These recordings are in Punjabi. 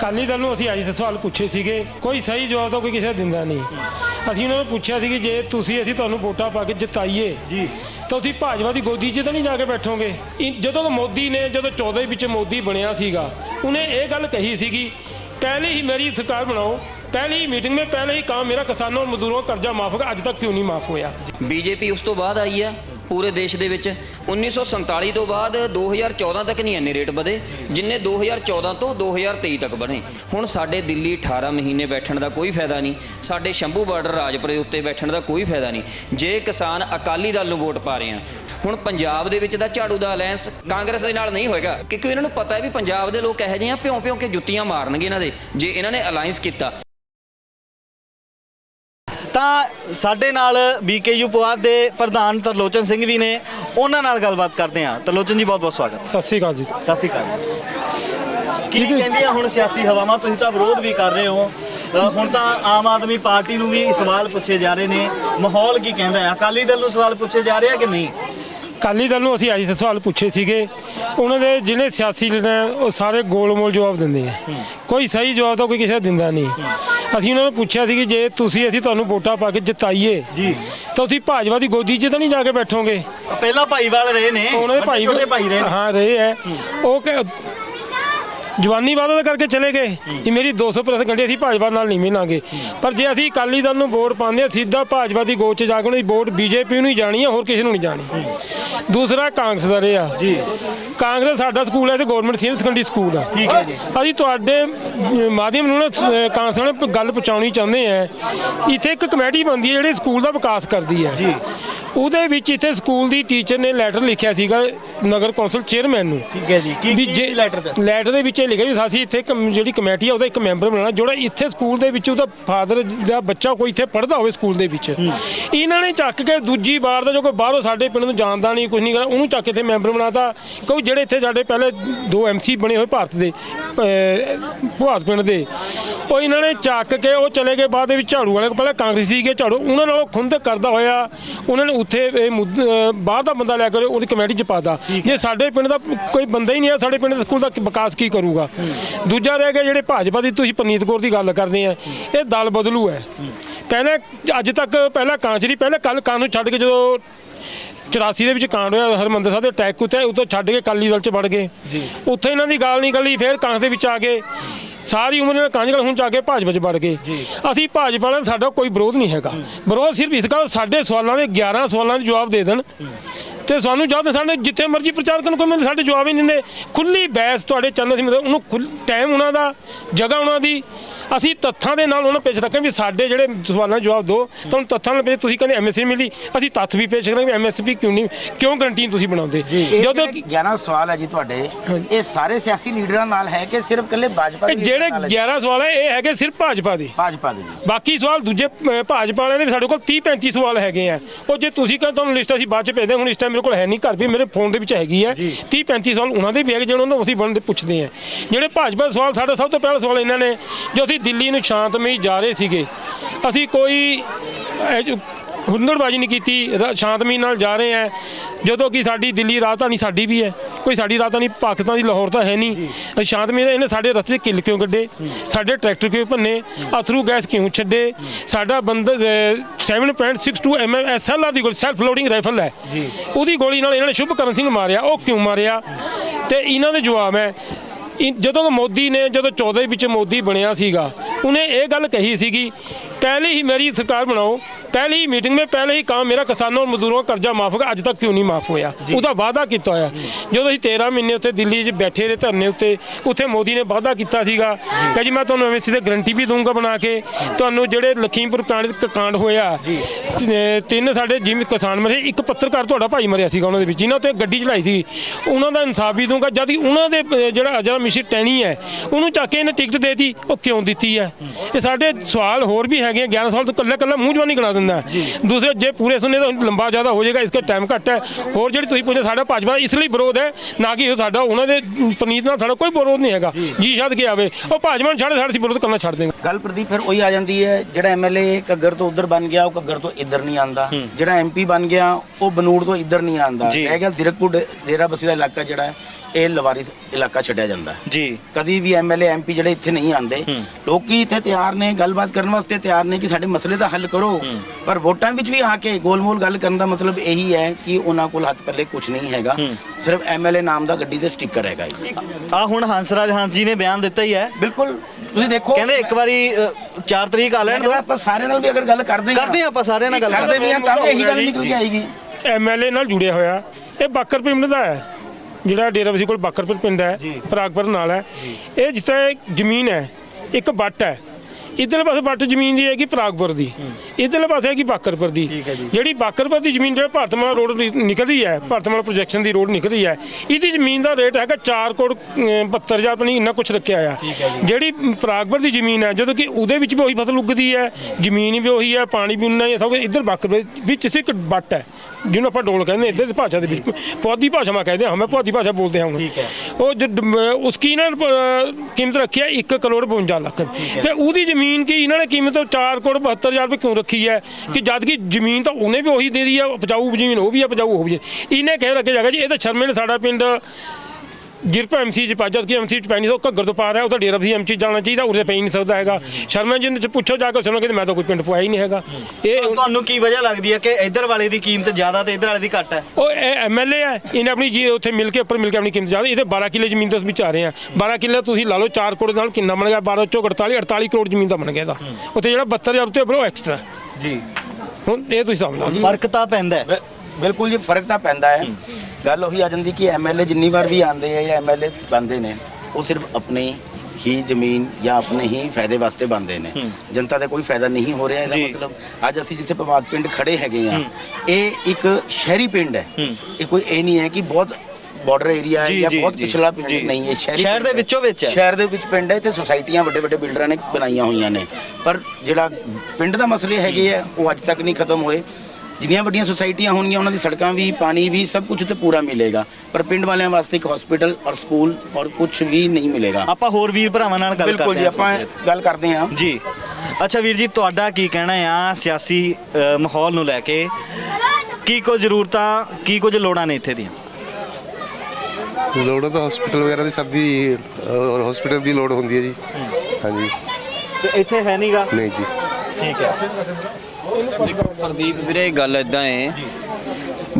ਅਕਾਲੀ ਦਲ ਨੂੰ ਅਸੀਂ ਅੱਜ ਦਾ ਸਵਾਲ ਪੁੱਛੇ ਸੀਗੇ। ਕੋਈ ਸਹੀ ਜਵਾਬ ਤਾਂ ਕੋਈ ਕਿਸੇ ਦਿੰਦਾ ਨਹੀਂ। ਅਸੀਂ ਉਹਨਾਂ ਨੂੰ ਪੁੱਛਿਆ ਸੀ ਕਿ ਜੇ ਤੁਸੀਂ ਅਸੀਂ ਤੁਹਾਨੂੰ ਵੋਟਾਂ ਪਾ ਕੇ ਜਿਤਾਈਏ ਜੀ। ਤਾਂ ਤੁਸੀਂ ਭਾਜਪਾ ਦੀ ਗੋਦੀ 'ਚ ਤਾਂ ਨਹੀਂ ਜਾ ਕੇ ਬੈਠੋਗੇ? ਜਦੋਂ ਮੋਦੀ ਨੇ ਜਦੋਂ 14 ਵਿੱਚ ਮੋਦੀ ਬਣਿਆ ਸੀਗਾ ਉਹਨੇ ਇਹ ਗੱਲ ਕਹੀ ਸੀਗੀ ਪਹਿਲੇ ਹੀ ਮੇਰੀ ਸਰਕਾਰ ਬਣਾਓ ਪਹਿਲੀ ਹੀ ਮੀਟਿੰਗ ਮੇਂ ਪਹਿਲੇ ਹੀ ਕੰਮ ਮੇਰਾ ਕਿਸਾਨੋਂ ਮਜ਼ਦੂਰੋਂ ਕਰਜ਼ਾ ਮਾਫ ਕਰ ਅੱਜ ਤੱਕ ਕਿਉਂ ਨਹੀਂ ਮਾਫ ਹੋਇਆ? ਬੀਜੇਪੀ ਉਸ ਤੋਂ ਬਾਅਦ ਆਈ ਹੈ। ਪੂਰੇ ਦੇਸ਼ ਦੇ ਵਿੱਚ 1947 ਤੋਂ ਬਾਅਦ 2014 ਤੱਕ ਨਹੀਂ ਇੰਨੇ ਰੇਟ ਵਧੇ, ਜਿੰਨੇ 2014 ਤੋਂ 2023 ਤੱਕ ਬਣੇ। ਹੁਣ ਸਾਡੇ ਦਿੱਲੀ 18 ਮਹੀਨੇ ਬੈਠਣ ਦਾ ਕੋਈ ਫਾਇਦਾ ਨਹੀਂ, ਸਾਡੇ ਸ਼ੰਭੂ ਬਾਰਡਰ ਰਾਜਪੁਰੇ ਉੱਤੇ ਬੈਠਣ ਦਾ ਕੋਈ ਫਾਇਦਾ ਨਹੀਂ। ਜੇ ਕਿਸਾਨ ਅਕਾਲੀ ਦਲ ਨੂੰ ਵੋਟ ਪਾ ਰਹੇ ਆ, ਹੁਣ ਪੰਜਾਬ ਦੇ ਵਿੱਚ ਦਾ ਝਾੜੂ ਦਾ ਅਲਾਈਅੰਸ ਕਾਂਗਰਸ ਦੇ ਨਾਲ ਨਹੀਂ ਹੋਏਗਾ। ਕਿਉਂਕਿ ਇਹਨਾਂ ਨੂੰ ਪਤਾ ਹੈ ਵੀ ਪੰਜਾਬ ਦੇ ਲੋਕ ਇਹੋ ਜਿਹੇ ਆ ਭਿਉਂ ਭਿਉਂ ਕੇ ਜੁੱਤੀਆਂ ਮਾਰਨਗੇ ਇਹਨਾਂ ਦੇ, ਜੇ ਇਹਨਾਂ ਨੇ ਅਲਾਈਅੰਸ ਕੀਤਾ। ਤਾਂ ਸਾਡੇ ਨਾਲ ਬੀਕੇਯੂ ਪੁਆਧ ਦੇ ਪ੍ਰਧਾਨ ਤਰਲੋਚਨ ਸਿੰਘ ਵੀ ਨੇ ਉਹਨਾਂ ਨਾਲ ਗੱਲਬਾਤ ਕਰਦੇ ਹਾਂ। ਤਰਲੋਚਨ ਜੀ ਬਹੁਤ ਬਹੁਤ ਸਵਾਗਤ। ਸਤਿ ਸ੍ਰੀ ਅਕਾਲ ਜੀ। ਸਤਿ ਸ਼੍ਰੀ ਅਕਾਲ। ਕੀ ਕਹਿੰਦੀਆਂ ਹੁਣ ਸਿਆਸੀ ਹਵਾਵਾਂ ਤੁਸੀਂ ਤਾਂ ਵਿਰੋਧ ਵੀ ਕਰ ਰਹੇ ਹੋ। ਹੁਣ ਤਾਂ ਆਮ ਆਦਮੀ ਪਾਰਟੀ ਨੂੰ ਵੀ ਸਵਾਲ ਪੁੱਛੇ ਜਾ ਰਹੇ ਨੇ। ਮਾਹੌਲ ਕੀ ਕਹਿੰਦਾ ਹੈ? ਅਕਾਲੀ ਦਲ ਨੂੰ ਸਵਾਲ ਪੁੱਛੇ ਜਾ ਰਹੇ ਆ ਕਿ ਨਹੀਂ? ਅਕਾਲੀ ਦਲ ਨੂੰ ਅਸੀਂ ਅੱਜ ਸਵਾਲ ਪੁੱਛੇ ਸੀਗੇ। ਉਹਨਾਂ ਦੇ ਜਿਹੜੇ ਸਿਆਸੀ ਲੀਡਰ ਉਹ ਸਾਰੇ ਗੋਲ-ਮੋਲ ਜਵਾਬ ਦਿੰਦੇ ਆ। ਕੋਈ ਸਹੀ ਜਵਾਬ ਤਾਂ ਕੋਈ ਕਿਸੇ ਦਿੰਦਾ ਨਹੀਂ। ਅਸੀਂ ਉਹਨਾਂ ਨੂੰ ਪੁੱਛਿਆ ਸੀ ਕਿ ਜੇ ਤੁਸੀਂ ਅਸੀਂ ਤੁਹਾਨੂੰ ਵੋਟਾਂ ਪਾ ਕੇ ਜਿਤਾਈਏ ਜੀ। ਤਾਂ ਤੁਸੀਂ ਭਾਜਪਾ ਦੀ ਗੋਦੀ 'ਚ ਤਾਂ ਨਹੀਂ ਜਾ ਕੇ ਬੈਠੋਗੇ? ਪਹਿਲਾਂ ਭਾਈਵਾਲ ਰਹੇ ਨੇ ਉਹਨਾਂ ਦੇ ਭਾਈ ਛੋਟੇ ਭਾਈ ਰਹੇ ਨੇ। ਹਾਂ ਰਹੇ ਹੈ। ਉਹ ਕਿ ਜਵਾਨੀ ਵਾਅਦਾ ਕਰਕੇ ਚਲੇ ਗਏ ਕਿ ਮੇਰੀ 200% ਗੱਡੀ ਅਸੀਂ ਭਾਜਪਾ ਨਾਲ ਨਹੀਂ ਮਿਲਾਂਗੇ। ਪਰ ਜੇ ਅਸੀਂ ਅਕਾਲੀ ਦਲ ਨੂੰ ਵੋਟ ਪਾਉਂਦੇ ਹਾਂ ਸਿੱਧਾ ਭਾਜਪਾ ਦੀ ਗੋਚ 'ਚ ਜਾ ਕੇ ਉਹਦੀ ਵੋਟ ਬੀਜੇਪੀ ਨੂੰ ਹੀ ਜਾਣੀ ਹੈ ਹੋਰ ਕਿਸੇ ਨੂੰ ਨਹੀਂ ਜਾਣੀ। ਦੂਸਰਾ ਕਾਂਗਰਸ ਦਾ ਰਿਹਾ। ਜੀ। ਕਾਂਗਰਸ ਸਾਡਾ ਸਕੂਲ ਹੈ ਤੇ ਗਵਰਨਮੈਂਟ ਸੀਨੀਅਰ ਸੈਕੰਡਰੀ ਸਕੂਲ ਆ। ਠੀਕ ਹੈ ਜੀ। ਅਸੀਂ ਤੁਹਾਡੇ ਮਾਧਿਅਮ ਨੂੰ ਕਾਂਗਰਸ ਨਾਲ ਗੱਲ ਪਹੁੰਚਾਉਣੀ ਚਾਹੁੰਦੇ ਆ ਇੱਥੇ ਇੱਕ ਕਮੇਟੀ ਬਣਦੀ ਹੈ ਜਿਹੜੀ ਸਕੂਲ ਦਾ ਵਿਕਾਸ ਕਰਦੀ ਹੈ। ਜੀ। ਉਹਦੇ ਵਿੱਚ ਇੱਥੇ ਸਕੂਲ ਦੀ ਟੀਚਰ ਨੇ ਲੈਟਰ ਲਿਖਿਆ ਸੀਗਾ ਨਗਰ ਕੌਂਸਲ ਚੇਅਰਮੈਨ ਨੂੰ। ਠੀਕ ਹੈ ਜੀ। ਕੀ ਲੈਟਰ ਲੈਟਰ ਦੇ ਵਿੱਚ ਲਿਖਿਆ ਵੀ ਅਸੀਂ ਇੱਥੇ ਕਮ- ਜਿਹੜੀ ਕਮੇਟੀ ਆ ਉਹਦਾ ਇੱਕ ਮੈਂਬਰ ਬਣਾਉਣਾ ਜਿਹੜਾ ਇੱਥੇ ਸਕੂਲ ਦੇ ਵਿੱਚ ਉਹਦਾ ਫਾਦਰ ਦਾ ਬੱਚਾ ਕੋਈ ਇੱਥੇ ਪੜ੍ਹਦਾ ਹੋਵੇ ਸਕੂਲ ਦੇ ਵਿੱਚ। ਇਹਨਾਂ ਨੇ ਚੱਕ ਕੇ ਦੂਜੀ ਵਾਰ ਦਾ ਜੋ ਕੋਈ ਬਾਹਰੋਂ ਸਾਡੇ ਪਿੰਡ ਨੂੰ ਜਾਣਦਾ ਨਹੀਂ ਕੁਝ ਨਹੀਂ ਕਰਦਾ ਉਹਨੂੰ ਚੱਕ ਕੇ ਇੱਥੇ ਮੈਂਬਰ ਬਣਾਤਾ। ਕਿਉਂਕਿ ਜਿਹੜੇ ਇੱਥੇ ਸਾਡੇ ਪਹਿਲੇ ਦੋ ਐਮਸੀ ਬਣੇ ਹੋਏ ਭਾਰਤ ਦੇ ਭਾਰਤ ਪਿੰਡ ਦੇ ਉਹ ਇਹਨਾਂ ਨੇ ਚੱਕ ਕੇ ਉਹ ਚਲੇ ਗਏ ਬਾਅਦ ਦੇ ਵਿੱਚ ਝਾੜੂ ਵਾਲੇ ਪਹਿਲਾਂ ਕਾਂਗਰਸੀ ਸੀਗੇ ਝਾੜੂ ਉਹਨਾਂ ਨਾਲੋਂ ਖੁੰਦ ਕਰਦਾ ਹੋਇਆ ਉਹਨਾਂ ਨੇ ਉੱਥੇ ਇਹ ਬਾਹਰ ਦਾ ਬੰਦਾ ਲੈ ਕੇ ਉਹਦੀ ਕਮੇਟੀ ਚ ਪਾਤਾ। ਜੇ ਸਾਡੇ ਪਿੰਡ ਦਾ ਕੋਈ ਬੰਦਾ ਹੀ ਨਹੀਂ ਹੈ ਸਾਡੇ ਪਿੰਡ ਦੇ ਸਕੂਲ ਦਾ ਵਿਕਾਸ ਕੀ ਕਰੂਗਾ? ਦੂਜਾ ਰਹਿ ਗਿਆ ਜਿਹੜੇ ਭਾਜਪਾ ਦੀ ਤੁਸੀਂ ਪਨੀਤ ਕੌਰ ਦੀ ਗੱਲ ਕਰਦੇ ਆ। ਇਹ ਦਲ ਬਦਲੂ ਹੈ। ਪਹਿਲੇ ਅੱਜ ਤੱਕ ਪਹਿਲਾਂ ਕਾਂਚਰੀ ਪਹਿਲੇ ਕੱਲ ਕਾਨੂੰ ਛੱਡ ਕੇ ਜਦੋਂ 84 ਦੇ ਵਿੱਚ ਕਾਂਡ ਹੋਇਆ ਹਰਮੰਦਰ ਸਾਹਿਬ ਦੇ ਅਟੈਕ ਉੱਤੇ ਉਤੋਂ ਛੱਡ ਕੇ ਕਾਲੀ ਦਲ ਚ ਵੜ ਗਏ। ਉੱਥੇ ਇਹਨਾਂ ਦੀ ਗੱਲ ਨਹੀਂ ਕੱਲੀ ਫਿਰ ਕਾਂਗਰਸ ਦੇ ਵਿੱਚ ਆ ਗਏ। ਸਾਰੀ ਉਮਰ ਇਹਨਾਂ ਕਾਂਜਗਲ ਹੁਣ ਜਾ ਕੇ ਭਾਜਪਾ ਚ ਵੜ ਗਏ। ਅਸੀਂ ਭਾਜਪਾ ਨਾਲ ਸਾਡਾ ਕੋਈ ਵਿਰੋਧ ਨਹੀਂ ਹੈਗਾ। ਵਿਰੋਧ ਸਿਰਫ ਇਸ ਗੱਲ ਸਾਡੇ ਸਵਾਲਾਂ ਦੇ 11 ਸਵਾਲਾਂ ਦੇ ਜਵਾਬ ਦੇ ਦੇਣ। ਤੇ ਸਾਨੂੰ ਜਦ ਸਾਡੇ ਜਿੱਥੇ ਮਰਜ਼ੀ ਪ੍ਰਚਾਰ ਕਰਨ ਕੋਈ ਮੈਨੂੰ ਸਾਡੇ ਜਵਾਬ ਹੀ ਨਹੀਂ ਦਿੰਦੇ। ਖੁੱਲੀ ਬਹਿਸ ਤੁਹਾਡੇ ਚੈਨਲ ਸੀ ਮਤਲਬ ਉਹਨੂੰ ਖੁੱਲ ਟਾਈਮ ਉਹਨਾਂ ਦਾ, ਜਗ੍ਹਾ ਉਹਨਾਂ ਦੀ। ਅਸੀਂ ਤੱਥਾਂ ਦੇ ਨਾਲ ਉਹਨਾਂ ਪੇਸ਼ ਰੱਖਾਂ ਵੀ ਸਾਡੇ ਜਿਹੜੇ ਸਵਾਲਾਂ ਦੇ ਜਵਾਬ ਦਿਓ ਤੁਹਾਨੂੰ ਤੱਥਾਂ ਨਾਲ ਪੇਸ਼ ਤੁਸੀਂ ਕਹਿੰਦੇ ਐਮਐਸਪੀ ਮਿਲੀ ਅਸੀਂ ਤੱਥ ਵੀ ਪੇਸ਼ ਕਰਾਂਗੇ ਐਮਐਸਪੀ ਕਿਉਂ ਨਹੀਂ ਕਿਉਂ ਗਰੰਟੀ ਤੁਸੀਂ ਬਣਾਉਂਦੇ? ਜਦੋਂ ਕਿ 11 ਸਵਾਲ ਹੈ ਜੀ ਤੁਹਾਡੇ ਇਹ ਸਾਰੇ ਸਿਆਸੀ ਲੀਡਰਾਂ ਨਾਲ ਹੈ ਕਿ ਸਿਰਫ ਇਕੱਲੇ ਭਾਜਪਾ ਦੇ ਜਿਹੜੇ ਲੀਡਰਾਂ ਨਾਲ ਹੈ ਜੀ? 11 ਸਵਾਲ ਹੈ ਇਹ ਹੈਗੇ ਸਿਰਫ ਭਾਜਪਾ ਦੇ। ਭਾਜਪਾ ਦੇ ਬਾਕੀ ਸਵਾਲ ਦੂਜੇ ਭਾਜਪਾ ਵਾਲਿਆਂ ਦੇ ਵੀ ਸਾਡੇ ਕੋਲ 30 35 ਸਵਾਲ ਹੈਗੇ ਆ। ਉਹ ਜੇ ਤੁਸੀਂ ਕਹਿੰਦੇ ਤੁਹਾਨੂੰ ਲਿਸਟ ਅਸੀਂ ਬਾਅਦ ਚ ਭੇਜਦੇ ਹਾਂ, ਹੁਣ ਇਸ ਟਾਈਮ ਮੇਰੇ ਕੋਲ ਹੈ ਨਹੀਂ ਘਰ ਵੀ ਮੇਰੇ ਫੋਨ ਦੇ ਵਿੱਚ ਹੈਗੀ ਹੈ 30 35 ਸਵਾਲ ਉਹਨਾਂ ਦੇ ਵੀ ਹੈਗੇ ਜਿਹਨਾਂ ਨੂੰ ਅਸੀਂ ਬਣਦੇ ਪੁੱਛਦੇ ਆ। ਜਿਹੜੇ ਭਾਜਪਾ ਦੇ ਸਵਾਲ ਸਾਡਾ ਸਭ ਤੋਂ ਪਹਿਲਾ ਸਵਾਲ ਇਹਨਾਂ ਨੇ ਜੋ ਅਸੀਂ ਦਿੱਲੀ ਨੂੰ ਸ਼ਾਂਤਮਈ ਜਾ ਰਹੇ ਸੀਗੇ। ਅਸੀਂ ਕੋਈ ਹੁੰਦੜਬਾਜ਼ੀ ਨਹੀਂ ਕੀਤੀ ਸ਼ਾਂਤਮਈ ਨਾਲ ਜਾ ਰਹੇ ਆ ਜਦੋਂ ਕਿ ਸਾਡੀ ਦਿੱਲੀ ਰਾਜਧਾਨੀ ਸਾਡੀ ਵੀ ਹੈ। ਕੋਈ ਸਾਡੀ ਰਾਜਧਾਨੀ ਪਾਕਿਸਤਾਨ ਦੀ ਲਾਹੌਰ ਤਾਂ ਹੈ ਨਹੀਂ। ਸ਼ਾਂਤਮਈ ਇਹਨੇ ਸਾਡੇ ਰਸਤੇ ਕਿੱਲ ਕਿਉਂ ਕੱਢੇ? ਸਾਡੇ ਟਰੈਕਟਰ ਕਿਉਂ ਭੰਨੇ? ਅਥਰੂ ਗੈਸ ਕਿਉਂ ਛੱਡੇ? ਸਾਡਾ ਬੰਦਾ 7.62 mm ਐਸਐਲਆਰ ਦੀ ਗੋਲੀ ਸੈਲਫ ਲੋਡਿੰਗ ਰਾਈਫਲ ਹੈ ਉਹਦੀ ਗੋਲੀ ਨਾਲ ਇਹਨਾਂ ਨੇ ਸ਼ੁਭਕਰਨ ਸਿੰਘ ਮਾਰਿਆ। ਉਹ ਕਿਉਂ ਮਾਰਿਆ? ਤੇ ਇਹਨਾਂ ਦੇ ਜਵਾਬ ਹੈ ਇ- ਜਦੋਂ ਮੋਦੀ ਨੇ, ਜਦੋਂ 14 ਵਿੱਚ ਮੋਦੀ ਬਣਿਆ ਸੀਗਾ, ਉਹਨੇ ਇਹ ਗੱਲ ਕਹੀ ਸੀਗੀ, ਪਹਿਲੇ ਹੀ ਮੇਰੀ ਸਰਕਾਰ ਬਣਾਓ ਪਹਿਲੀ ਹੀ ਮੀਟਿੰਗ में पहले ही काम मेरा किसानों और मजदूरों का कर्जा माफ होगा ਅੱਜ ਤੱਕ ਕਿਉਂ ਨਹੀਂ ਮਾਫ ਹੋਇਆ ਉਹਦਾ ਵਾਅਦਾ ਕੀਤਾ ਹੋਇਆ ਜਦੋਂ ਅਸੀਂ 13 ਮਹੀਨੇ ਉੱਥੇ ਦਿੱਲੀ 'ਚ ਬੈਠੇ ਰਹੇ ਧਰਨੇ ਉੱਤੇ ਉੱਥੇ ਮੋਦੀ ਨੇ ਵਾਅਦਾ ਕੀਤਾ ਸੀਗਾ ਕਿ ਜੀ ਮੈਂ ਤੁਹਾਨੂੰ ਐਮਐਸਸੀ ਤੇ ਗਰੰਟੀ ਵੀ ਦੂੰਗਾ ਬਣਾ ਕੇ ਤੁਹਾਨੂੰ ਜਿਹੜੇ ਲਖੀਮਪੁਰ ਕਾਂਡ ਕਾਂਡ ਹੋਇਆ ਤੇ ਤਿੰਨ ਸਾਡੇ ਜਿਮ ਕਿਸਾਨ ਮਰੇ ਇੱਕ ਪੱਤਰਕਾਰ ਤੁਹਾਡਾ ਭਾਈ ਮਰਿਆ ਸੀਗਾ ਉਹਨਾਂ ਦੇ ਵਿੱਚ ਜਿਨ੍ਹਾਂ ਤੇ ਗੱਡੀ ਚਲਾਈ ਸੀ ਉਹਨਾਂ ਦਾ ਇਨਸਾਫ ਵੀ ਦੂੰਗਾ ਜਦ ਕਿ ਉਹਨਾਂ ਦੇ ਅਹ, ਜਿਹੜਾ ਜਿਹੜਾ ਮਿਸ਼ਰ ਟੈਣੀ ਹੈ ਉਹਨੂੰ ਚੱਕ ਕੇ ਇਹਨੇ ਟਿਕਟ ਦੇਤੀ ਉਹ ਕਿਉਂ ਦਿੱਤੀ ਹੈ ਇਹ ਸਾਡੇ ਸਵਾਲ ਹੋਰ ਵੀ ਹੈਗੇ ਆ, 11 ਸਾਲ ਤੋਂ ਕੱਲਾ ਕੱਲਾ ਮੂੰਹ ਜਵਾਨੀ ਗਣਾ ਦਿੰਦਾ। ਦੂਸਰੇ ਜੇ ਪੂਰੇ ਸੁਣਨੇ ਤਾਂ ਲੰਬਾ ਜ਼ਿਆਦਾ ਹੋ ਜਾਏਗਾ ਇਸਕੇ ਟਾਈਮ ਘੱਟ ਹੈ। ਹੋਰ ਜਿਹੜੀ ਤੁਸੀਂ ਪੁੱਛੇ ਸਾਡਾ ਭਾਜਪਾ ਇਸ ਲਈ ਵਿਰੋਧ ਹੈ ਨਾ ਕਿ ਸਾਡਾ ਉਹਨਾਂ ਦੇ ਪਨੀਤ ਨਾਲ ਸਾਡਾ ਕੋਈ ਵਿਰੋਧ ਨਹੀਂ ਹੈਗਾ। ਜੀ। ਸ਼ਾਦ ਕੇ ਆਵੇ। ਉਹ ਭਾਜਪਾ ਨੂੰ ਛੱਡ ਸਾਡੇ ਅਸੀਂ ਵਿਰੋਧ ਕਰਨਾ ਛੱਡ ਦੇਂਗੇ ਗੱਲ ਪ੍ਰਦੀਪ ਫਿਰ ਉਹੀ ਆ ਜਾਂਦੀ ਹੈ ਜਿਹੜਾ ਐਮਐਲਏ ਘੱਗਰ ਤੋਂ ਉਧਰ ਬਣ ਗਿਆ ਉਹ ਘੱਗਰ ਤੋਂ ਇੱਧਰ ਨਹੀਂ ਆਂਦਾ ਜਿਹੜਾ ਐਮਪੀ ਬਣ ਗਿਆ ਉਹ ਬਨੂੜ ਤੋਂ ਇੱਧਰ ਨਹੀਂ ਆਂਦਾ। ਰਹਿ ਗਿਆ ਜ਼ੀਰਕਪੁਰ ਡੇਰਾ ਬਸੀ ਦਾ ਇਲਾਕਾ ਜਿਹੜਾ ਹੈ। ਇਹ ਲਵਾਰੀ ਇਲਾਕਾ ਛੱਡਿਆ ਜਾਂਦਾ ਹੈ। ਜੀ। ਕਦੀ ਵੀ ਐਮਐਲਏ ਐਮਪੀ ਜਿਹੜੇ ਇੱਥੇ ਨਹੀਂ ਆਂਦੇ ਲੋਕੀ ਇੱਥੇ ਤਿਆਰ ਨੇ ਗੱਲਬਾਤ ਕਰਨ ਵਾਸਤੇ ਤਿਆਰ ਨੇ ਕਿ ਸਾਡੇ ਮਸਲੇ ਦਾ ਹੱਲ ਕਰੋ। ਪਰ ਵੋਟਾਂ ਵਿੱਚ ਵੀ ਆ ਕੇ ਗੋਲਮੋਲ ਗੱਲ ਕਰਨ ਦਾ ਮਤਲਬ ਇਹੀ ਹੈ ਕਿ ਉਹਨਾਂ ਕੋਲ ਹੱਥ ਪੱਲੇ ਕੁਝ ਨਹੀਂ ਹੈਗਾ। ਸਿਰਫ ਐਮਐਲਏ ਨਾਮ ਦਾ ਗੱਡੀ ਤੇ ਸਟicker ਹੈਗਾ ਜੀ। ਆ ਹੁਣ ਹੰਸਰਾਜ ਹੰਸ ਜੀ ਨੇ ਬਿਆਨ ਦਿੱਤਾ ਹੀ ਹੈ। ਬਿਲਕੁਲ। ਤੁਸੀਂ ਦੇਖੋ। ਕਹਿੰਦੇ ਇੱਕ ਵਾਰੀ 4 ਤਰੀਕ ਆ ਲੈਣ ਦਿਓ। ਆਪਾਂ ਸਾਰਿਆਂ ਨਾਲ ਵੀ ਅਗਰ ਗੱਲ ਕਰਦੇ ਹਾਂ- ਕਰਦੇ ਆਪਾਂ ਸਾਰਿਆਂ ਨਾਲ ਗੱਲ ਕਰਦੇ ਵੀ ਹਾਂ ਤਾਂ ਵੀ ਇਹੀ ਗੱਲ ਨਿਕਲ ਕੇ ਆਏਗੀ। ਐਮਐਲਏ ਨਾਲ ਜੁੜਿਆ ਹੋਇਆ। ਇਹ ਬਾਕਰ ਪਿੰਡ ਦਾ ਹੈ। ਜਿਹੜਾ ਡੇਰਾਬਸੀ ਕੋਲ ਬਾਕਰਪੁਰ ਪਿੰਡ ਹੈ ਪ੍ਰਾਗਪੁਰ ਨਾਲ ਹੈ। ਇਹ ਇੱਕ ਜ਼ਮੀਨ ਹੈ ਇੱਕ ਵੱਟ ਹੈ। ਇਧਰਲੇ ਪਾਸੇ ਵੱਟ ਜ਼ਮੀਨ ਦੀ ਹੈਗੀ ਪ੍ਰਾਗਪੁਰ ਦੀ। ਇਧਰਲੇ ਪਾਸੇ ਹੈਗੀ ਬਾਕਰਪੁਰ ਦੀ। ਜਿਹੜੀ ਬਾਕਰਪੁਰ ਦੀ ਜ਼ਮੀਨ ਜਿਹੜਾ ਭਾਰਤਮਾਲਾ ਰੋਡ ਨਿ- ਨਿਕਲ ਰਹੀ ਹੈ ਭਾਰਤਮਾਲਾ ਪ੍ਰੋਜੈਕਸ਼ਨ ਦੀ ਰੋਡ ਨਿਕਲ ਰਹੀ ਹੈ ਇਹਦੀ ਜ਼ਮੀਨ ਦਾ ਰੇਟ ਹੈਗਾ 4 ਕਰੋੜ 72000 ਪਣੀ ਇੰਨਾ ਕੁਝ ਰੱਖਿਆ ਆ। ਜਿਹੜੀ ਪ੍ਰਾਗਪੁਰ ਦੀ ਜ਼ਮੀਨ ਹੈ ਜਦੋਂ ਕਿ ਉਹਦੇ ਵਿੱਚ ਵੀ ਉਹੀ ਫਸਲ ਉੱਗਦੀ ਹੈ ਜ਼ਮੀਨ ਵੀ ਉਹੀ ਹੈ ਪਾਣੀ ਵੀ ਉਨਾ ਹੀ ਹੈ ਸਭ ਇੱਧਰ ਬਾਕਰਪੁਰ ਵਿੱਚ ਸਿਰਫ ਇੱਕ ਵੱਟ ਹੈ। ਜਿਹਨੂੰ ਆਪਾਂ ਡੋਲ ਕਹਿੰਦੇ ਇੱਧਰ ਦੀ ਭਾਸ਼ਾ ਦੇ ਵਿੱਚ ਪੌਦੀ ਭਾਸ਼ਾ ਮੈਂ ਕਹਿੰਦੇ ਹਾਂ ਮੈਂ ਪੌਦੀ ਭਾਸ਼ਾ ਬੋਲਦੇ ਹਾਂ ਹੁਣ। ਉਹ ਜਦ ਮ- ਉਸकी ਨਾ ਕੀਮਤ ਰੱਖੀ ਹੈ? 1 ਕਰੋੜ 52 ਲੱਖ। ਤੇ ਉਹਦੀ ਜ਼ਮੀਨ ਕੀ ਇਹਨਾਂ ਨੇ ਕੀਮਤ 4 ਕਰੋੜ 72000 ਰੁਪਏ ਕਿਉਂ ਰੱਖੀ ਹੈ? ਕਿ ਜਦ ਕਿ ਜ਼ਮੀਨ ਤਾਂ ਉਹਨੇ ਵੀ ਉਹੀ ਦੇ ਰਹੀ ਹੈ ਉਪਜਾਊ ਜ਼ਮੀਨ ਉਹ ਵੀ ਹੈ ਉਪਜਾਊ ਉਹ ਵੀ ਇਹਨੇ ਕਹਿ ਰੱਖਿਆ ਜਾਗਾ ਜੀ? ਇਹ ਤਾਂ ਸ਼ਰਮੇ ਨੇ ਸਾਡਾ ਪਿੰਡ ਜਿਰਪਾ ਐਮਸੀ ਚ ਪਾਜਤ ਕੀ ਐਮਸੀ ਚ ਪੈਣੀ ਸੋ ਘੱਗਰ ਤੋਂ ਪਾ ਰਿਹਾ ਉਹ ਤਾਂ ਡੇਰਾ ਸੀ ਐਮਸੀ ਜਾਣਾ ਚਾਹੀਦਾ ਉਰੇ ਪੈ ਹੀ ਨਹੀਂ ਸਕਦਾ ਹੈਗਾ। ਸ਼ਰਮਾ ਜੀ ਨੂੰ ਪੁੱਛੋ ਜਾ ਕੇ ਸੁਣੋ ਕਿ ਮੈਂ ਤਾਂ ਕੋਈ ਪਿੰਡ ਪਵਾਇਆ ਹੀ ਨਹੀਂ ਹੈਗਾ। ਇਹ ਤੁਹਾਨੂੰ ਕੀ ਵਜ੍ਹਾ ਲੱਗਦੀ ਹੈ ਕਿ ਇੱਧਰ ਵਾਲੇ ਦੀ ਕੀਮਤ ਜ਼ਿਆਦਾ ਤੇ ਇੱਧਰ ਵਾਲੇ ਦੀ ਘੱਟ ਹੈ? ਉਹ ਐਮਐਲਏ ਹੈ ਇਹਨੇ ਆਪਣੀ ਜੀ ਉੱਥੇ ਮਿਲ ਕੇ ਉੱਪਰ ਮਿਲ ਕੇ ਆਪਣੀ ਕੀਮਤ ਜ਼ਿਆਦਾ ਇਹਦੇ 12 ਕਿੱਲੇ ਜ਼ਮੀਨ ਤੋਂ ਵਿੱਚ ਆ ਰਹੇ ਆ 12 ਕਿੱਲੇ ਤੁਸੀਂ ਲਾ ਲਓ 4 ਕਰੋੜ ਨਾਲ ਕਿੰਨਾ ਬਣ ਗਿਆ 12 ਚੋਂ 48 48 ਕਰੋੜ ਜ਼ਮੀਨ ਦਾ ਬਣ ਗਿਆ ਇਹਦਾ। ਉੱਥੇ ਜਿਹੜਾ 72000 ਉੱਤੇ ਬਰੋ ਐਕਸਟਰਾ ਜੀ। ਹੁਣ ਇਹ ਤੁਸੀਂ ਸਮਝ ਲਓ। ਫ਼ਰਕ ਤਾਂ ਪੈਂਦਾ ਹੈ। ਬਿਲਕੁਲ ਜੀ ਫ਼ਰਕ ਤਾਂ ਪੈਂਦਾ ਹੈ। ਗੱਲ ਉਹੀ ਆ ਜਾਂਦੀ ਕਿ ਐਮਐਲਏ ਜਿੰਨੀ ਵਾਰ ਵੀ ਆਉਂਦੇ ਆ ਜਾਂ ਐਮਐਲਏ ਬੰਦੇ ਨੇ ਉਹ ਸਿਰਫ ਆਪਣੀ ਹੀ ਜ਼ਮੀਨ ਜਾਂ ਆਪਣੇ ਹੀ ਫਾਇਦੇ ਵਾਸਤੇ ਬੰਦੇ ਨੇ। ਜਨਤਾ ਦਾ ਕੋਈ ਫਾਇਦਾ ਨਹੀਂ ਹੋ ਰਿਹਾ ਇਹਦਾ। ਮਤਲਬ। ਅੱਜ ਅਸੀਂ ਜਿੱਥੇ ਪ੍ਰਭਾਤ ਪਿੰਡ ਖੜੇ ਹੈਗੇ ਆ ਇਹ ਇੱਕ ਸ਼ਹਿਰੀ ਪਿੰਡ ਹੈ। ਇਹ ਕੋਈ ਇਹ ਨਹੀਂ ਹੈ ਕਿ ਬਹੁਤ ਬਾਰਡਰ ਏਰੀਆ ਹੈ ਜੀ, ਬਹੁਤ ਪਿਛਲਾ ਪਿੰਡ। ਨਹੀਂ ਹੈ ਸ਼ਹਿਰੀ ਸ਼ਹਿਰ ਦੇ ਵਿੱਚੋਂ ਵਿੱਚ ਹੈ। ਸ਼ਹਿਰ ਦੇ ਵਿੱਚ ਪਿੰਡ ਹੈ ਤੇ ਸੁਸਾਇਟੀਆਂ ਵੱਡੇ ਵੱਡੇ ਬਿਲਡਰਾਂ ਨੇ ਬਣਾਈਆਂ ਹੋਈਆਂ ਨੇ। ਪਰ ਜਿਹੜਾ ਪਿੰਡ ਦਾ ਮਸਲੇ ਹੈਗੇ ਆ ਉਹ ਅੱਜ ਤੱਕ ਨਹੀਂ ਖਤਮ ਹੋਏ। ਜਿੰਨੀਆਂ ਵੱਡੀਆਂ ਸੁਸਾਇਟੀਆਂ ਹੋਣਗੀਆਂ ਉਹਨਾਂ ਦੀ ਸੜਕਾਂ ਵੀ ਪਾਣੀ ਵੀ ਸਭ ਕੁਝ ਤੇ ਪੂਰਾ ਮਿਲੇਗਾ। ਪਰ ਪਿੰਡ ਵਾਲਿਆਂ ਵਾਸਤੇ ਇੱਕ ਹਸਪੀਟਲ ਔਰ ਸਕੂਲ ਔਰ ਕੁਝ ਵੀ ਨਹੀਂ ਮਿਲੇਗਾ। ਆਪਾਂ ਹੋਰ ਵੀਰ ਭਰਾਵਾਂ ਨਾਲ ਗੱਲ ਬਿਲਕੁਲ ਕਰਦੇ ਜੀ ਹਾਂ ਆਪਾਂ ਗੱਲ ਕਰਦੇ ਹਾਂ। ਜੀ। ਅੱਛਾ ਵੀਰ ਜੀ ਤੁਹਾਡਾ ਕੀ ਕਹਿਣਾ ਆ ਸਿਆਸੀ ਅ, ਮਾਹੌਲ ਨੂੰ ਲੈ ਕੇ? ਕੀ ਕੁਝ ਜ਼ਰੂਰਤਾਂ ਕੀ ਕੁਝ ਲੋੜਾਂ ਨੇ ਇੱਥੇ ਦੀਆਂ? ਲੋੜ ਤਾਂ ਹਸਪੀਟਲ ਵਗੈਰਾ ਦੀ ਸਭ ਦੀ ਹਸਪੀਟਲ ਦੀ ਲੋੜ ਹੁੰਦੀ ਹੈ ਜੀ। ਹਾਂਜੀ। ਤੇ ਇੱਥੇ ਹੈ ਨਹੀਂਗਾ ਨਹੀਂ ਜੀ। ਠੀਕ ਹੈ। ਪ੍ਰਦੀਪ ਵੀਰੇ ਗੱਲ ਇਦਾਂ ਏ।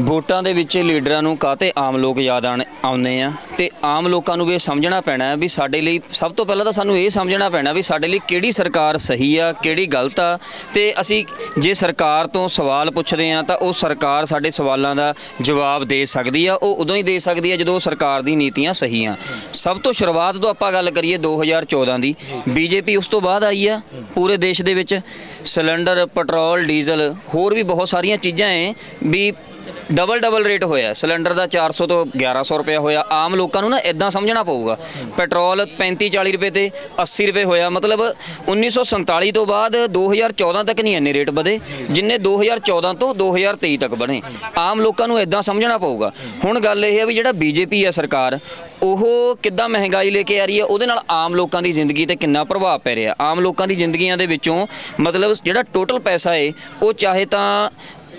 ਵੋਟਾਂ ਦੇ ਵਿੱਚ ਲੀਡਰਾਂ ਨੂੰ ਕਾਤੇ ਆਮ ਲੋਕ ਯਾਦ ਆਣ, ਆਉਂਦੇ ਆ? ਤੇ ਆਮ ਲੋਕਾਂ ਨੂੰ ਵੀ ਇਹ ਸਮਝਣਾ ਪੈਣਾ ਵੀ ਸਾਡੇ ਲਈ, ਸਭ ਤੋਂ ਪਹਿਲਾਂ ਤਾਂ ਸਾਨੂੰ ਇਹ ਸਮਝਣਾ ਪੈਣਾ ਵੀ ਸਾਡੇ ਲਈ ਕਿਹੜੀ ਸਰਕਾਰ ਸਹੀ ਆ, ਕਿਹੜੀ ਗਲਤ ਆ? ਤੇ ਅਸੀਂ ਜੇ ਸਰਕਾਰ ਤੋਂ ਸਵਾਲ ਪੁੱਛਦੇ ਆ ਤਾਂ ਉਹ ਸਰਕਾਰ ਸਾਡੇ ਸਵਾਲਾਂ ਦਾ ਜਵਾਬ ਦੇ ਸਕਦੀ ਆ, ਉਹ ਉਦੋਂ ਹੀ ਦੇ ਸਕਦੀ ਆ ਜਦੋਂ ਸਰਕਾਰ ਦੀ ਨੀਤੀਆਂ ਸਹੀ ਆ ਸਭ ਤੋਂ ਸ਼ੁਰੂਆਤ ਤੋਂ ਆਪਾਂ ਗੱਲ ਕਰੀਏ 2014 ਦੀ, ਬੀਜੇਪੀ ਉਸ ਤੋਂ ਬਾਅਦ ਆਈ ਆ ਪੂਰੇ ਦੇਸ਼ ਦੇ ਵਿੱਚ। ਸਿਲੰਡਰ, ਪੈਟਰੋਲ, ਡੀਜ਼ਲ, ਹੋਰ ਵੀ ਬਹੁਤ ਸਾਰੀਆਂ ਚੀਜ਼ਾਂ ਐ ਵੀ ਡਬਲ ਡਬਲ ਰੇਟ ਹੋਇਆ ਸਿਲੰਡਰ ਦਾ 400 ਤੋਂ 1100 ਰੁਪਏ ਹੋਇਆ। ਆਮ ਲੋਕਾਂ ਨੂੰ ਨਾ ਇਦਾਂ ਸਮਝਣਾ ਪਊਗਾ। ਪੈਟਰੋਲ 35 40 ਰੁਪਏ ਤੇ 80 ਰੁਪਏ ਹੋਇਆ। ਮਤਲਬ 1947 ਤੋਂ ਬਾਅਦ 2014 ਤੱਕ ਨਹੀਂ ਇੰਨੇ ਰੇਟ ਵਧੇ। ਜਿੰਨੇ 2014 ਤੋਂ 2023 ਤੱਕ ਬਣੇ। ਆਮ ਲੋਕਾਂ ਨੂੰ ਇਦਾਂ ਸਮਝਣਾ ਪਊਗਾ। ਹੁਣ ਗੱਲ ਇਹ ਹੈ ਵੀ ਜਿਹੜਾ ਬੀਜੇਪੀ ਹੈ ਸਰਕਾਰ, ਉਹ ਕਿੱਦਾਂ ਮਹਿੰਗਾਈ ਲੈ ਕੇ ਆ ਰਹੀ ਹੈ? ਉਹਦੇ ਨਾਲ ਆਮ ਲੋਕਾਂ ਦੀ ਜ਼ਿੰਦਗੀ ਤੇ ਕਿੰਨਾ ਪ੍ਰਭਾਵ ਪੈ ਰਿਹਾ? ਆਮ ਲੋਕਾਂ ਦੀ ਜ਼ਿੰਦਗੀਆਂ ਦੇ ਵਿੱਚੋਂ ਮਤਲਬ ਜਿਹੜਾ ਟੋਟਲ ਪੈਸਾ ਏ ਉਹ ਚਾਹੇ ਤਾਂ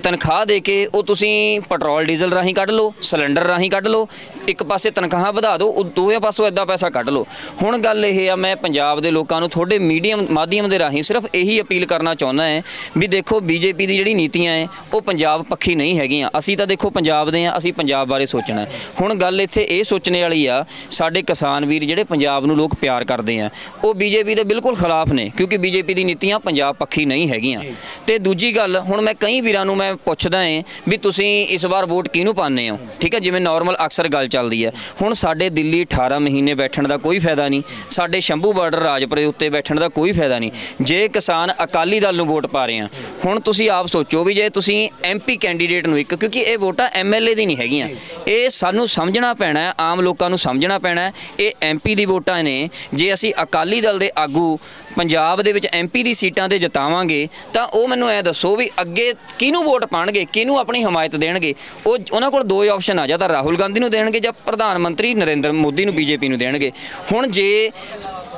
ਤਨਖਾਹ ਦੇ ਕੇ ਉਹ ਤੁਸੀਂ ਪੈਟਰੋਲ ਡੀਜ਼ਲ ਰਾਹੀਂ ਕੱਢ ਲਓ ਸਿਲੰਡਰ ਰਾਹੀਂ ਕੱਢ ਲਓ ਇੱਕ ਪਾਸੇ ਤਨਖਾਹ ਵਧਾ ਦਿਓ ਉਹ ਦੋਵੇਂ ਪਾਸੋਂ ਇਦਾਂ ਪੈਸਾ ਕੱਢ ਲਓ। ਹੁਣ ਗੱਲ ਇਹ ਆ ਮੈਂ ਪੰਜਾਬ ਦੇ ਲੋਕਾਂ ਨੂੰ ਤੁਹਾਡੇ ਮੀਡੀਅਮ ਮਾਧਿਅਮ ਦੇ ਰਾਹੀਂ ਸਿਰਫ ਇਹੀ ਅਪੀਲ ਕਰਨਾ ਚਾਹੁੰਦਾ ਹਾਂ ਵੀ ਦੇਖੋ ਬੀਜੇਪੀ ਦੀ ਜਿਹੜੀ ਨੀਤੀਆਂ ਹੈ ਉਹ ਪੰਜਾਬ ਪੱਖੀ ਨਹੀਂ ਹੈਗੀਆਂ। ਅਸੀਂ ਤਾਂ ਦੇਖੋ ਪੰਜਾਬ ਦੇ ਆ ਅਸੀਂ ਪੰਜਾਬ ਬਾਰੇ ਸੋਚਣਾ। ਹੁਣ ਗੱਲ ਇੱਥੇ ਇਹ ਸੋਚਣੇ ਵਾਲੀ ਆ ਸਾਡੇ ਕਿਸਾਨ ਵੀਰ ਜਿਹੜੇ ਪੰਜਾਬ ਨੂੰ ਲੋਕ ਪਿਆਰ ਕਰਦੇ ਆ ਉਹ ਬੀਜੇਪੀ ਦੇ ਬਿਲਕੁਲ ਖਿਲਾਫ ਨੇ ਕਿਉਂਕਿ ਬੀਜੇਪੀ ਦੀ ਨੀਤੀਆਂ ਪੰਜਾਬ ਪੱਖੀ ਨਹੀਂ ਹੈਗੀਆਂ। ਤੇ ਦੂਜੀ ਗੱਲ ਹੁਣ ਮੈਂ ਕਈ ਵੀਰਾਂ ਨੂੰ ਮੈਂ ਪੁੱਛਦਾ ਏ ਵੀ ਤੁਸੀਂ ਇਸ ਵਾਰ ਵੋਟ ਕਿਹਨੂੰ ਪਾਉਂਦੇ ਹੋ? ਠੀਕ ਹੈ, ਜਿਵੇਂ ਨਾਰਮਲ ਅਕਸਰ ਗੱਲ ਚੱਲਦੀ ਹੈ। ਹੁਣ ਸਾਡੇ ਦਿੱਲੀ 18 ਮਹੀਨੇ ਬੈਠਣ ਦਾ ਕੋਈ ਫਾਇਦਾ ਨਹੀਂ। ਸਾਡੇ ਸ਼ੰਭੂ ਬਾਰਡਰ ਰਾਜਪੁਰੇ ਉੱਤੇ ਬੈਠਣ ਦਾ ਕੋਈ ਫਾਇਦਾ ਨਹੀਂ। ਜੇ ਕਿਸਾਨ ਅਕਾਲੀ ਦਲ ਨੂੰ ਵੋਟ ਪਾ ਰਹੇ ਆ, ਹੁਣ ਤੁਸੀਂ ਆਪ ਸੋਚੋ ਵੀ ਜੇ ਤੁਸੀਂ ਐਮਪੀ ਕੈਂਡੀਡੇਟ ਨੂੰ ਇੱਕ, ਕਿਉਂਕਿ ਇਹ ਵੋਟਾਂ ਐਮਐਲਏ ਦੀ ਨਹੀਂ ਹੈਗੀਆਂ। ਇਹ ਸਾਨੂੰ ਸਮਝਣਾ ਪੈਣਾ ਹੈ, ਆਮ ਲੋਕਾਂ ਨੂੰ ਸਮਝਣਾ ਪੈਣਾ ਹੈ, ਇਹ ਐਮਪੀ ਦੀ ਵੋਟਾਂ ਨੇ। ਜੇ ਅਸੀਂ ਅਕਾਲੀ ਦਲ ਦੇ ਆਗੂ ਪੰਜਾਬ ਦੇ ਵਿੱਚ ਐਮਪੀ ਦੀ ਸੀਟਾਂ ਤੇ ਜਿਤਾਵਾਂਗੇ, ਤਾਂ ਉਹ ਮੈਨੂੰ ਐ ਦੱਸੋ ਵੀ ਅੱਗੇ ਕਿਹਨੂੰ ਵੋਟ ਪਾਣਗੇ, ਕਿਹਨੂੰ ਆਪਣੀ ਹਮਾਇਤ ਦੇਣਗੇ? ਉਹ ਉਹਨਾਂ ਕੋਲ ਦੋ ਹੀ ਆਪਸ਼ਨ ਆ, ਜਾਂ ਤਾਂ ਰਾਹੁਲ ਗਾਂਧੀ ਨੂੰ ਦੇਣਗੇ ਜਾਂ ਪ੍ਰਧਾਨ ਮੰਤਰੀ ਨਰਿੰਦਰ ਮੋਦੀ ਨੂੰ ਬੀਜੇਪੀ ਨੂੰ ਦੇਣਗੇ। ਹੁਣ ਜੇ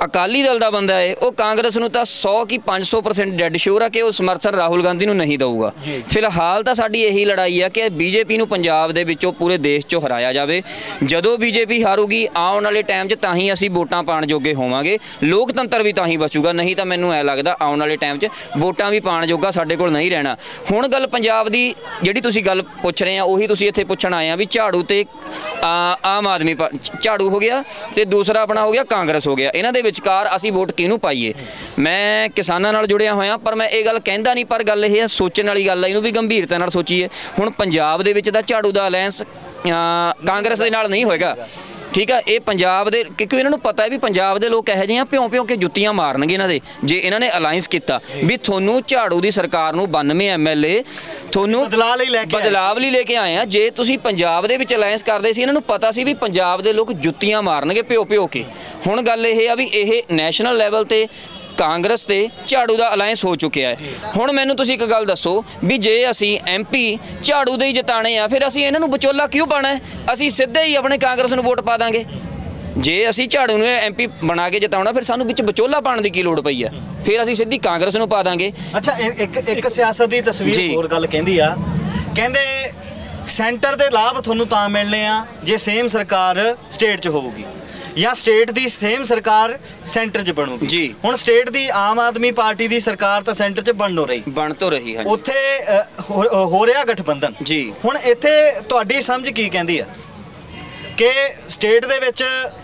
ਅਕਾਲੀ ਦਲ ਦਾ ਬੰਦਾ ਹੈ ਉਹ ਕਾਂਗਰਸ ਨੂੰ ਤਾਂ 100 ਕੀ 500% ਡੈਡ ਸ਼ੋਰ ਆ ਕਿ ਉਹ ਸਮਰਥਨ ਰਾਹੁਲ ਗਾਂਧੀ ਨੂੰ ਨਹੀਂ ਦਊਗਾ। ਫਿਲਹਾਲ ਤਾਂ ਸਾਡੀ ਇਹੀ ਲੜਾਈ ਆ ਕਿ ਬੀਜੇਪੀ ਨੂੰ ਪੰਜਾਬ ਦੇ ਵਿੱਚੋਂ ਪੂਰੇ ਦੇਸ਼ 'ਚੋਂ ਹਰਾਇਆ ਜਾਵੇ। ਜਦੋਂ ਬੀਜੇਪੀ ਹਾਰੂਗੀ ਆਉਣ ਵਾਲੇ ਟਾਈਮ 'ਚ ਤਾਂ ਹੀ ਅਸੀਂ ਵੋਟਾਂ ਪਾਣ ਜੋਗੇ ਹੋਵਾਂਗੇ। ਲੋਕਤੰਤਰ ਵੀ ਤਾਂ ਹੀ ਬਚੂਗਾ ਨਹੀਂ ਤਾਂ ਮੈਨੂੰ ਐ ਲੱਗਦਾ ਆਉਣ ਵਾਲੇ ਟਾਈਮ 'ਚ ਵੋਟਾਂ ਵੀ ਪਾਣ ਜੋਗਾ ਸਾਡੇ ਕੋਲ ਨਹੀਂ ਰਹਿਣਾ। ਹੁਣ ਗੱਲ ਪੰਜਾਬ ਦੀ ਜਿਹੜੀ ਤੁਸੀਂ ਗੱਲ ਪੁੱਛ ਰਹੇ ਆ ਉਹੀ ਤੁਸੀਂ ਇੱਥੇ ਪੁੱਛਣ ਆਏ ਆ ਵੀ ਝਾੜੂ ਤੇ ਆਮ ਆਦਮੀ ਝਾੜੂ ਹੋ ਗਿਆ ਤੇ ਦੂਸਰਾ ਆਪਣਾ ਹੋ ਗਿਆ ਕਾਂਗਰਸ ਹੋ ਗਿਆ। ਇਹਨਾਂ ਦੇ ਵਿਚਕਾਰ ਅਸੀਂ ਵੋਟ ਕਿਹਨੂੰ ਪਾਈਏ? ਮੈਂ ਕਿਸਾਨਾਂ ਨਾਲ ਜੁੜਿਆ ਹੋਇਆ, ਪਰ ਮੈਂ ਇਹ ਗੱਲ ਕਹਿੰਦਾ ਨਹੀਂ, ਪਰ ਗੱਲ ਇਹ ਹੈ, ਸੋਚਣ ਵਾਲੀ ਗੱਲ ਹੈ, ਇਹਨੂੰ ਵੀ ਗੰਭੀਰਤਾ ਨਾਲ ਸੋਚੀਏ। ਹੁਣ ਪੰਜਾਬ ਦੇ ਵਿੱਚ ਤਾਂ ਝਾੜੂ ਦਾ ਅਲਾਈਅੰਸ ਕਾਂਗਰਸ ਦੇ ਨਾਲ ਨਹੀਂ ਹੋਏਗਾ। ਠੀਕ ਆ ਇਹ ਪੰਜਾਬ ਦੇ ਕਿਉਂਕਿ ਇਹਨਾਂ ਨੂੰ ਪਤਾ ਹੈ ਵੀ ਪੰਜਾਬ ਦੇ ਲੋਕ ਇਹੋ ਜਿਹੇ ਆ ਭਿਉਂ ਭਿਉਂ ਕੇ ਜੁੱਤੀਆਂ ਮਾਰਨਗੇ ਇਹਨਾਂ ਦੇ ਜੇ ਇਹਨਾਂ ਨੇ ਅਲਾਈਅੰਸ ਕੀਤਾ। ਵੀ ਤੁਹਾਨੂੰ ਝਾੜੂ ਦੀ ਸਰਕਾਰ ਨੂੰ 92 ਐਮਐਲਏ ਤੁਹਾਨੂੰ ਬਦਲਾਅ ਲਈ ਲੈ ਕੇ। ਬਦਲਾਵ ਲਈ ਲੈ ਕੇ ਆਏ ਆ। ਜੇ ਤੁਸੀਂ ਪੰਜਾਬ ਦੇ ਵਿੱਚ ਅਲਾਈਅੰਸ ਕਰਦੇ ਸੀ ਇਹਨਾਂ ਨੂੰ ਪਤਾ ਸੀ ਵੀ ਪੰਜਾਬ ਦੇ ਲੋਕ ਜੁੱਤੀਆਂ ਮਾਰਨਗੇ ਭਿਉ ਭਿਉ ਕੇ। ਹੁਣ ਗੱਲ ਇਹ ਆ ਵੀ ਇਹ ਨੈਸ਼ਨਲ ਲੈਵਲ ਤੇ ਕਾਂਗਰਸ ਤੇ ਝਾੜੂ ਦਾ ਅਲਾਈਅੰਸ ਹੋ ਚੁੱਕਿਆ ਹੈ। ਹੁਣ ਮੈਨੂੰ ਤੁਸੀਂ ਇੱਕ ਗੱਲ ਦੱਸੋ ਵੀ ਜੇ ਅਸੀਂ ਐਮਪੀ ਝਾੜੂ ਦੇ ਹੀ ਜਿਤਾਣੇ ਆ ਫਿਰ ਅਸੀਂ ਇਹਨਾਂ ਨੂੰ ਵਿਚੋਲਾ ਕਿਉਂ ਪਾਣਾ ਅਸੀਂ ਸਿੱਧੇ ਹੀ ਆਪਣੇ ਕਾਂਗਰਸ ਨੂੰ ਵੋਟ ਪਾ ਦਾਂਗੇ। ਜੇ ਅਸੀਂ ਝਾੜੂ ਨੂੰ ਐਮਪੀ ਬਣਾ ਕੇ ਜਿਤਾਉਣਾ ਫਿਰ ਸਾਨੂੰ ਵਿੱਚ ਵਿਚੋਲਾ ਪਾਉਣ ਦੀ ਕੀ ਲੋੜ ਪਈ ਆ ਫਿਰ ਅਸੀਂ ਸਿੱਧੀ ਕਾਂਗਰਸ ਨੂੰ ਪਾ ਦਾਂਗੇ। ਅੱਛਾ ਇੱਕ ਇੱਕ ਸਿਆਸਤ ਦੀ ਤਸਵੀਰ। ਹੋਰ ਗੱਲ ਕਹਿੰਦੀ ਆ। ਕਹਿੰਦੇ ਸੈਂਟਰ ਦੇ ਲਾਭ ਤੁਹਾਨੂੰ ਤਾਂ ਮਿਲਣੇ ਆ ਜੇ ਸੇਮ ਸਰਕਾਰ ਸਟੇਟ 'ਚ ਹੋਊਗੀ। ਜਾਂ ਸਟੇਟ ਦੀ ਸੇਮ ਸਰਕਾਰ ਸੈਂਟਰ 'ਚ ਬਣੂਗੀ ਜੀ। ਹੁਣ ਸਟੇਟ ਦੀ ਆਮ ਆਦਮੀ ਪਾਰਟੀ ਦੀ ਸਰਕਾਰ ਤਾਂ ਸੈਂਟਰ 'ਚ ਬਣ ਹੋ ਰਹੀ। ਬਣ ਤੋਂ ਰਹੀ ਹੈ ਉੱਥੇ ਅ, ਹੋ ਹੋ ਰਿਹਾ ਗਠਬੰਧਨ। ਜੀ। ਹੁਣ ਇੱਥੇ ਤੁਹਾਡੀ ਸਮਝ ਕੀ ਕਹਿੰਦੀ ਆ? ਕਿ ਸਟੇਟ ਦੇ ਵਿੱਚ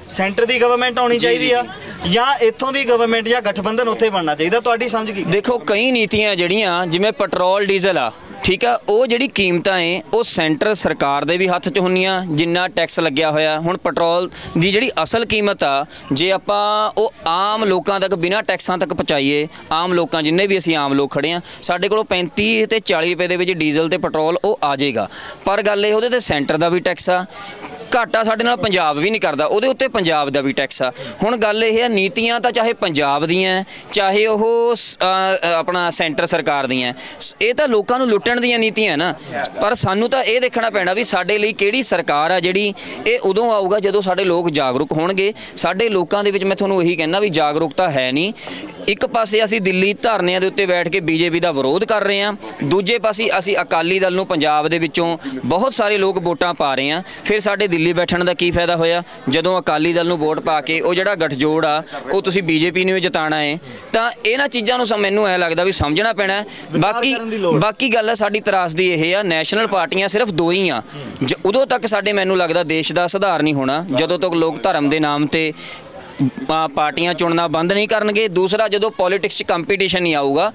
ਸੈਂਟਰ ਦੀ ਗਵਰਨਮੈਂਟ ਆਉਣੀ ਚਾਹੀਦੀ ਆ ਜਾਂ ਇੱਥੋਂ ਦੀ ਗਵਰਨਮੈਂਟ ਜਾਂ ਗਠਬੰਧਨ ਉੱਥੇ ਬਣਨਾ ਚਾਹੀਦਾ? ਤੁਹਾਡੀ ਸਮਝ ਕੀ? ਦੇਖੋ ਕਈ ਨੀਤੀਆਂ ਜਿਹੜੀਆਂ ਜਿਵੇਂ ਪੈਟਰੋਲ ਡੀਜ਼ਲ ਆ ਠੀਕ ਆ, ਉਹ ਜਿਹੜੀ ਕੀਮਤਾਂ ਏ, ਉਹ ਸੈਂਟਰ ਸਰਕਾਰ ਦੇ ਵੀ ਹੱਥ 'ਚ ਹੁੰਦੀਆਂ, ਜਿੰਨਾ ਟੈਕਸ ਲੱਗਿਆ ਹੋਇਆ। ਹੁਣ ਪੈਟਰੋਲ ਦੀ ਜਿਹੜੀ ਅਸਲ ਕੀਮਤ ਆ, ਜੇ ਆਪਾਂ ਉਹ ਆਮ ਲੋਕਾਂ ਤੱਕ ਬਿਨਾਂ ਟੈਕਸਾਂ ਤੱਕ ਪਹੁੰਚਾਈਏ, ਆਮ ਲੋਕਾਂ, ਜਿੰਨੇ ਵੀ ਅਸੀਂ ਆਮ ਲੋਕ ਖੜੇ ਆ, ਸਾਡੇ ਕੋਲੋਂ 35 ਤੇ 40 ਰੁਪਏ ਦੇ ਵਿੱਚ ਡੀਜ਼ਲ ਤੇ ਪੈਟਰੋਲ ਉਹ ਆ ਜਾਏਗਾ। ਪਰ ਗੱਲ ਇਹ, ਉਹਦੇ ਤੇ ਸੈਂਟਰ ਦਾ ਵੀ ਟੈਕਸ ਆ। ਘਾਟਾ ਸਾਡੇ ਨਾਲ ਪੰਜਾਬ ਵੀ ਨਹੀਂ ਕਰਦਾ, ਉਹਦੇ ਉੱਤੇ ਪੰਜਾਬ ਦਾ ਵੀ ਟੈਕਸ ਆ। ਹੁਣ ਗੱਲ ਇਹ ਹੈ ਨੀਤੀਆਂ ਤਾਂ ਚਾਹੇ ਪੰਜਾਬ ਦੀਆਂ ਚਾਹੇ ਉਹ ਆਪਣਾ ਸੈਂਟਰ ਸਰਕਾਰ ਦੀਆਂ ਇਹ ਤਾਂ ਲੋਕਾਂ ਨੂੰ ਲੁੱਟਣ ਦੀਆਂ ਨੀਤੀਆਂ ਨਾ। ਪਰ ਸਾਨੂੰ ਤਾਂ ਇਹ ਦੇਖਣਾ ਪੈਣਾ ਵੀ ਸਾਡੇ ਲਈ ਕਿਹੜੀ ਸਰਕਾਰ ਆ ਜਿਹੜੀ ਇਹ ਉਦੋਂ ਆਊਗਾ ਜਦੋਂ ਸਾਡੇ ਲੋਕ ਜਾਗਰੂਕ ਹੋਣਗੇ। ਸਾਡੇ ਲੋਕਾਂ ਦੇ ਵਿੱਚ ਮੈਂ ਤੁਹਾਨੂੰ ਇਹੀ ਕਹਿਣਾ ਵੀ ਜਾਗਰੂਕਤਾ ਹੈ ਨਹੀਂ। ਇੱਕ ਪਾਸੇ ਅਸੀਂ ਦਿੱਲੀ ਧਰਨਿਆਂ ਦੇ ਉੱਤੇ ਬੈਠ ਕੇ ਬੀਜੇਪੀ ਦਾ ਵਿਰੋਧ ਕਰ ਰਹੇ ਹਾਂ ਦੂਜੇ ਪਾਸੇ ਅਸੀਂ ਅਕਾਲੀ ਦਲ ਨੂੰ ਪੰਜਾਬ ਦੇ ਵਿੱਚੋਂ ਬਹੁਤ ਸਾਰੇ ਲੋਕ ਵੋਟਾਂ ਪਾ ਰਹੇ ਹਾਂ ਫਿਰ ਸਾਡੇ ਦਿੱਲੀ ਬੈਠਣ ਦਾ ਕੀ ਫਾਇਦਾ ਹੋਇਆ ਜਦੋਂ ਅਕਾਲੀ ਦਲ ਨੂੰ ਵੋਟ ਪਾ ਕੇ ਉਹ ਜਿਹੜਾ ਗੱਠਜੋੜ ਆ ਉਹ ਤੁਸੀਂ ਬੀਜੇਪੀ ਨੂੰ ਜਿਤਾਣਾ ਹੈ ਤਾਂ ਇਹਨਾਂ ਚੀਜ਼ਾਂ ਨੂੰ ਮੈਨੂੰ ਐ ਲੱਗਦਾ ਵੀ ਸਮਝਣਾ ਪੈਣਾ। ਬਾਕੀ ਦੀ। ਬਾਕੀ ਗੱਲ ਹੈ ਸਾਡੀ ਤਰਾਸਦੀ ਇਹ ਆ ਨੈਸ਼ਨਲ ਪਾਰਟੀਆਂ ਸਿਰਫ ਦੋ ਹੀ ਆ ਉਦੋਂ ਤੱਕ ਸਾਡੇ ਮੈਨੂੰ ਲੱਗਦਾ ਦੇਸ਼ ਦਾ ਸੁਧਾਰ ਨਹੀਂ ਹੋਣਾ ਜਦੋਂ ਤੱਕ ਲੋਕ ਧਰਮ ਦੇ ਨਾਮ ਤੇ ਆ, ਪਾਰਟੀਆਂ ਚੁਣਨਾ ਬੰਦ ਨਹੀਂ ਕਰਨਗੇ। ਦੂਸਰਾ ਜਦੋਂ ਪੋਲਿਟਿਕਸ 'ਚ ਕੰਪੀਟੀਸ਼ਨ ਨਹੀਂ ਆਊਗਾ